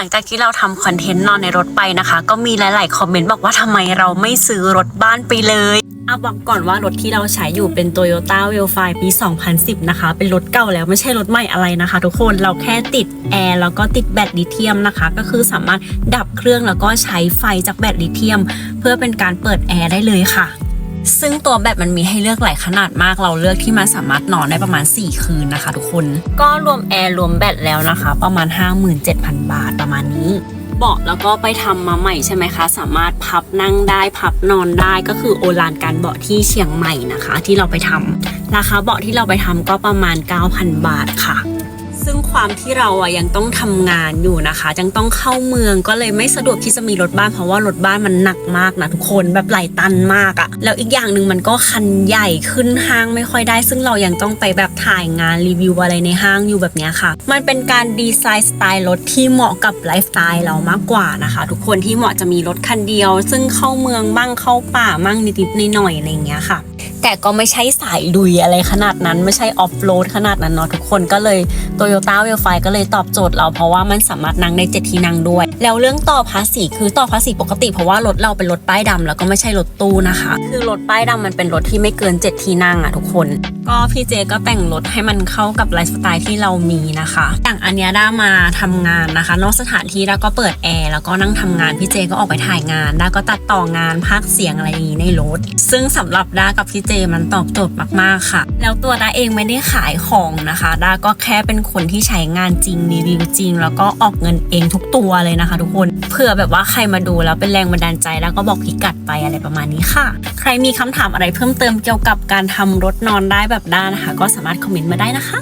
หลังจากที่เราทำคอนเทนต์นอนในรถไปนะคะ ก็มีหลาย ๆ คอมเมนต์บอกว่าทำไมเราไม่ซื้อรถบ้านไปเลยเอาบอกก่อนว่ารถที่เราใช้อยู่เป็น Toyota w e l f i ปี 2010 นะคะ เป็นรถเก่าแล้วไม่ใช่รถใหม่อะไรนะคะ ทุกคนเราแค่ติดแอร์แล้วก็ติดแบตลิเธียมนะคะ ก็คือสามารถดับเครื่องแล้วก็ใช้ไฟจากแบตลิเธียม เพื่อเป็นการเปิดแอร์ได้เลยค่ะ ซึ่งตัวแบตมันมีให้เลือกหลายขนาดมากเราเลือกที่มันสามารถนอนได้ประมาณ 4 คืนนะคะ ทุกคน ก็รวมแอร์รวมแบตแล้วนะคะ ประมาณ 57,000 บาทประมาณนี้เบาะแล้วก็ไปทำมาใหม่ใช่ไหมคะ สามารถพับนั่งได้พับนอนได้ก็คือโอลานการเบาะที่เชียงใหม่นะคะ ที่เราไปทำราคาเบาะที่เราไปทำก็ประมาณ 9,000 บาทค่ะ ความที่เราอะยังต้องทำงานอยู่นะคะยังต้องเข้าเมืองก็เลยไม่สะดวกที่จะมีรถบ้านเพราะว่ารถบ้านมันหนักมากนะทุกคนแบบหลายตันมากอะแล้วอีกอย่างหนึ่งมันก็คันใหญ่ขึ้นห้างไม่ค่อยได้ ซึ่งเรายังต้องไปแบบถ่ายงานรีวิวอะไรในห้างอยู่แบบนี้ค่ะ มันเป็นการดีไซน์สไตล์รถที่เหมาะกับไลฟ์สไตล์เรามากกว่านะคะ ทุกคนที่เหมาะจะมีรถคันเดียว ซึ่งเข้าเมืองบ้างเข้าป่ามั่งนิดๆหน่อยๆอะไรอย่างเงี้ยค่ะ แต่ก็ไม่ใช่สายลุยอะไรขนาดนั้น ไม่ใช่ออฟโรดขนาดนั้นเนาะทุกคนก็เลย Toyota w e l f i ก็เลยตอบโจทย์เราเพราะว่ามันสามารถนั่งได้เจ็ดที่นั่งด้วย แล้วเรื่องต่อภาษีคือต่อภาษีปกติ เพราะว่ารถเราเป็นรถป้ายดำแล้วก็ไม่ใช่รถตู้นะคะ คือรถป้ายดำมันเป็นรถที่ไม่เกินเจ็ดที่นั่งอะทุกคน ก็พี่เจก็แต่งรถให้มันเข้ากับไลฟ์สไตล์ที่เรามีนะคะอย่างอันเนี้ยด้ามาทำงานนะคะ นอกสถานที่ด้าก็เปิดแอร์แล้วก็นั่งทำงานพี่เจก็ออกไปถ่ายงานด้าก็ตัดต่องานพากเสียงอะไรอย่างนี้ในรถซึ่งสำหรับด้ากับพี่เจมันตอบโจทย์มากๆค่ะ แล้วตัวด้าเองไม่ได้ขายของนะคะด้าก็แค่เป็นคนที่ใช้งานจริงรีวิวจริง แล้วก็ออกเงินเองทุกตัวเลยนะคะ ทุกคนเผื่อแบบว่าใครมาดูแล้วเป็นแรงบันดาลใจแล้วก็บอกพิกัดไปอะไรประมาณนี้ค่ะ ใครมีคำถามอะไรเพิ่มเติมเกี่ยวกับการทำรถนอนได้แบบด้านะคะ ก็สามารถคอมเมนต์มาได้นะคะ